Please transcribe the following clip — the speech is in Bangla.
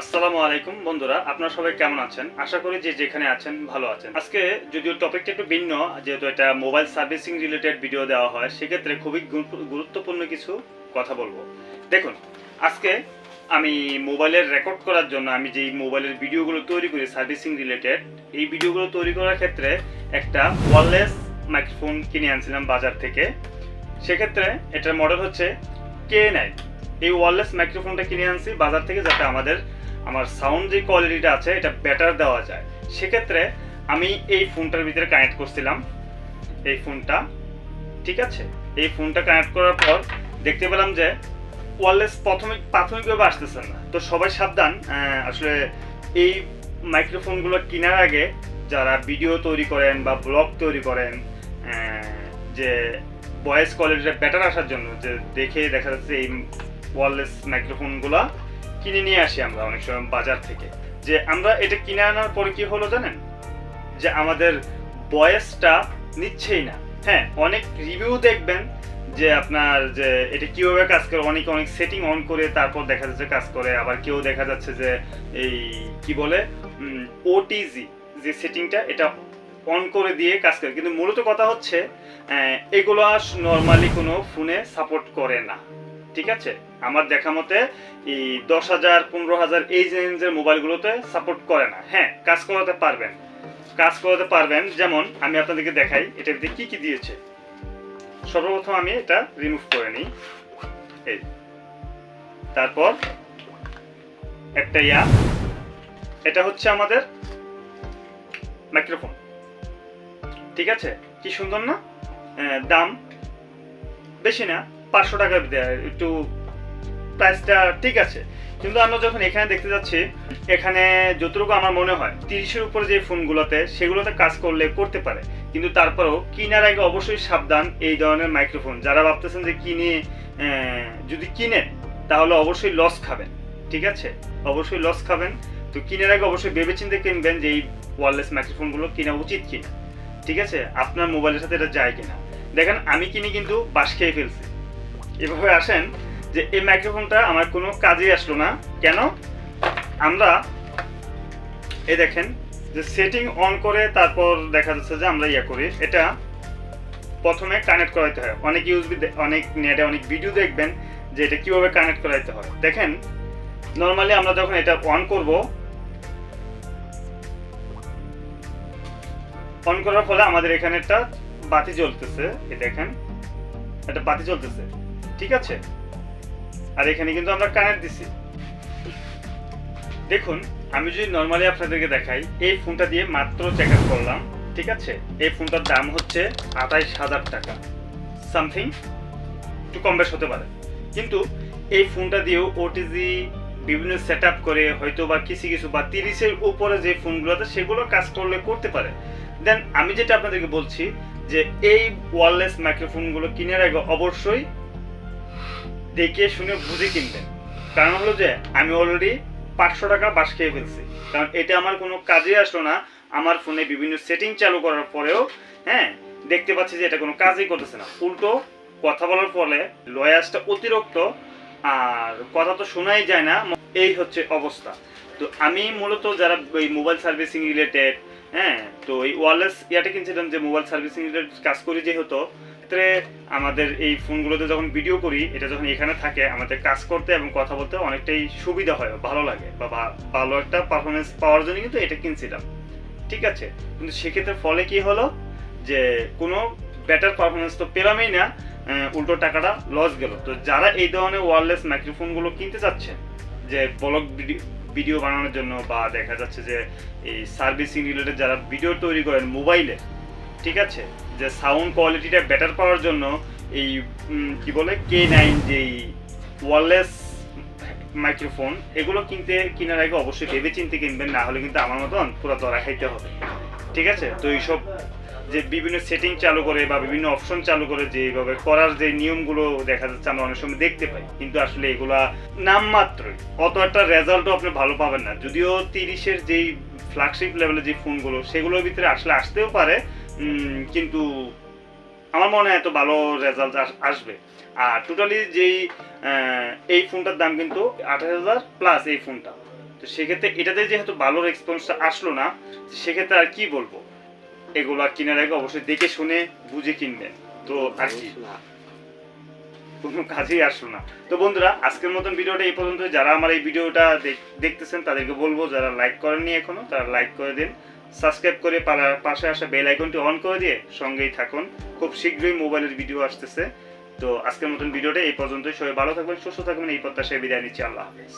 আসসালামু আলাইকুম বন্ধুরা, আপনারা সবাই কেমন আছেন? আশা করি যে যেখানে আছেন ভালো আছেন। আজকে যদিও টপিকটা একটু ভিন্ন, যেহেতু এটা মোবাইল সার্ভিসিং রিলেটেড ভিডিও দেওয়া হয়, সেক্ষেত্রে খুবই গুরুত্বপূর্ণ কিছু কথা বলব। দেখুন, আজকে আমি মোবাইলের রেকর্ড করার জন্য আমি যেই মোবাইলের ভিডিওগুলো তৈরি করি, সার্ভিসিং রিলেটেড, এই ভিডিওগুলো তৈরি করার ক্ষেত্রে একটা ওয়ারলেস মাইক্রোফোন কিনে আনছিলাম বাজার থেকে। সেক্ষেত্রে এটার মডেল হচ্ছে কে নাইন এই ওয়ারলেস মাইক্রোফোনটা কিনে আনছি বাজার থেকে যাতে আমাদের আমার সাউন্ড যে কোয়ালিটিটা আছে, এটা বেটার দেওয়া যায়। সেক্ষেত্রে আমি এই ফোনটার ভিতরে কানেক্ট করছিলাম। এই ফোনটা ঠিক আছে? এই ফোনটা কানেক্ট করার পর দেখতে পেলাম যে ওয়ারলেস প্রাথমিক, প্রাথমিকভাবে আসতেছে না। তো সবাই সাবধান আসলে এই মাইক্রোফোনগুলো কেনার আগে যারা ভিডিও তৈরি করেন বা ব্লগ তৈরি করেন যে ভয়েস কোয়ালিটিটা বেটার আসার জন্য, যে দেখে দেখা যাচ্ছে এই ওয়ারলেস মাইক্রোফোনগুলো কিনে নিয়ে আসি আমরা অনেক সময় বাজার থেকে। যে আমরা এটা কিনে আনার পরে কি হলো জানেন? যে আমাদের ভয়েসটা নিচ্ছেই না। হ্যাঁ অনেক রিভিউ দেখবেন যে আপনার যে এটা কীভাবে কাজ করে, অনেক অনেক সেটিং অন করে, তারপর দেখা যাচ্ছে কাজ করে। আবার কেউ দেখা যাচ্ছে যে এই কি বলে? ওটিজি যে সেটিংটা এটা অন করে দিয়ে কাজ করে। কিন্তু মূলত কথা হচ্ছে এগুলো নর্মালি কোনো ফোনে সাপোর্ট করে না। ঠিক আছে? আমার দেখা মতে এই দশ হাজার, পনেরো হাজার এই রেঞ্জের মোবাইলগুলোতে সাপোর্ট করে না। হ্যাঁ কাজ করাতে পারবেন। কাজ করাতে পারবেন, যেমন আমি আপনাদেরকে দেখাই এটার ভিতরে কী কী দিয়েছে। সর্বপ্রথম আমি এটা রিমুভ করে নিই। এই। তারপর একটা ইয়া। এটা হচ্ছে আমাদের মাইক্রোফোন ঠিক আছে? কি সুন্দর না? দাম বেশি না, পাঁচশো টাকা দেয়, একটু প্রাইসটা ঠিক আছে। কিন্তু আমরা যখন এখানে দেখতে যাচ্ছি, এখানে যতটুকু আমার মনে হয়, তিরিশের উপরে যে ফোনগুলোতে, সেগুলোতে কাজ করলে, করতে পারে। কিন্তু তারপরেও কেনার আগে অবশ্যই সাবধান এই ধরনের মাইক্রোফোন যারা ভাবতেছেন যে কিনে যদি কিনেন তাহলে অবশ্যই লস খাবেন। ঠিক আছে? অবশ্যই লস খাবেন। তো কিনার আগে অবশ্যই ভেবেচিন্তে কিনবেন যে এই ওয়ারলেস মাইক্রোফোনগুলো কেনা উচিত কিনা। ঠিক আছে? আপনার মোবাইলের সাথে এটা যায় কিনা। দেখেন, আমি কিনে কিন্তু বাস খেয়ে ফেলছি। এভাবে আসেন যে এই মাইক্রোফোনটা আমার কোনো কাজেই আসলো না। কেন? আমরা এই দেখেন যে সেটিং অন করে তারপর দেখা যাচ্ছে যে আমরা ইয়ে করি। এটা প্রথমে কানেক্ট করাইতে হয়। অনেক ইউজবি অনেক নেটে অনেক ভিডিও দেখবেন যে এটা কীভাবে কানেক্ট করাইতে হয়। দেখেন নর্মালি আমরা যখন এটা অন করব অন করার ফলে আমাদের এখানে একটা বাতি জ্বলতেছে। এই দেখেন, একটা বাতি জ্বলতেছে। ঠিক আছে? আর এখানে কিন্তু আমরা কানেক্ট দিছি। দেখুন, আমি যদি নর্মালি আপনাদেরকে দেখাই, এই ফোনটা দিয়ে মাত্র চেক আপ করলাম, ঠিক আছে? এই ফোনটার দাম হচ্ছে আঠাইশ হাজার টাকা। সামথিং একটু কম বেশ হতে পারে। কিন্তু এই ফোনটা দিয়েও ওটিজি বিভিন্ন সেট আপ করে হয়তো বা কিছু কিছু বা তিরিশের উপরে যে ফোনগুলোতে সেগুলো কাজ করলে করতে পারে। দেন আমি যেটা আপনাদেরকে বলছি, যে এই ওয়ারলেস মাইক্রোফোনগুলো কেনার আগে অবশ্যই দেখে শুনে বুঝে কিনবেন। কারণ হলো যে, আমি অলরেডি পাঁচশো টাকা বাস খেয়ে ফেলছি। কারণ এটা আমার কোনো কাজে আসলো না। আমার ফোনে বিভিন্ন সেটিং চালু করার পরেও হ্যাঁ দেখতে পাচ্ছি যে এটা কোনো কাজই করতেছে না। উল্টো কথা বলার ফলে লয়াসটা অতিরিক্ত, আর কথা তো শোনাই যায় না। এই হচ্ছে অবস্থা। তো আমি মূলত যারা ওই মোবাইল সার্ভিসিং রিলেটেড হ্যাঁ তো এই ওয়ারলেস ইয়াটা কিনছিলাম যে মোবাইল সার্ভিসিং রিলেটেড কাজ করি যেহেতু ক্ষেত্রে আমাদের এই ফোনগুলোতে যখন ভিডিও করি, এটা যখন এখানে থাকে, আমাদের কাজ করতে এবং কথা বলতে অনেকটাই সুবিধা হয়, ভালো লাগে বা ভালো একটা পারফরমেন্স পাওয়ার জন্য কিন্তু এটা কিনছিলাম। ঠিক আছে? কিন্তু সেক্ষেত্রে ফলে কি হলো? যে কোনো বেটার পারফরমেন্স তো পেলামই না উল্টো টাকাটা লস গেল। তো যারা এই ধরনের ওয়ারলেস মাইক্রোফোনগুলো কিনতে চাচ্ছেন যে ব্লগ ভিডিও বানানোর জন্য বা দেখা যাচ্ছে যে এই সার্ভিসিং রিলেটেড যারা ভিডিও তৈরি করেন মোবাইলে ঠিক আছে? যে সাউন্ড কোয়ালিটিটা বেটার পাওয়ার জন্য এই কি বলে কে নাইন যেই ওয়ারলেস মাইক্রোফোন এগুলো কিনতে, কেনার আগে অবশ্যই ভেবে চিনতে কিনবেন, না হলে কিন্তু আমার মতন পুরো দরা খাইতে হবে। ঠিক আছে? তো এইসব যে বিভিন্ন সেটিং চালু করে বা বিভিন্ন অপশন চালু করে যে এইভাবে করার যে নিয়মগুলো দেখা যাচ্ছে আমরা অনেক সময় দেখতে পাই। কিন্তু আসলে এগুলা নামমাত্রই অত একটা রেজাল্টও আপনি ভালো পাবেন না। যদিও তিরিশের যেই ফ্ল্যাগশিপ লেভেলের যে ফোনগুলো সেগুলোর ভিতরে আসলে আসতেও পারে কিন্তু আমার মনে হয় এত ভালো রেজাল্ট আসবে। আর টোটালি যেই এই ফোনটার দাম কিন্তু আঠাশ হাজার প্লাস এই ফোনটা তো সেক্ষেত্রে এটাতে যেহেতু ভালো রেসপন্সটা আসলো না সেক্ষেত্রে আর কি বলব? এগুলো কেনার আগে অবশ্যই দেখে শুনে বুঝে কিনবেন। তো আর কি? কোনো কাজেই আসলো না। তো বন্ধুরা আজকের মতন ভিডিওটা এই পর্যন্ত। যারা আমার এই ভিডিওটা দেখতেছেন তাদেরকে বলব যারা লাইক করেননি এখনও তারা লাইক করে দিন। সাবস্ক্রাইব করে পাশে আসা বেল আইকনটি অন করে দিয়ে সঙ্গেই থাকুন। খুব শীঘ্রই মোবাইলের ভিডিও আসতেছে। তো আজকের মতন ভিডিওটা এই পর্যন্তই। সবাই ভালো থাকবেন সুস্থ থাকবেন। এই প্রত্যাশায় বিদায় নিচ্ছি। আল্লাহ হাফেজ।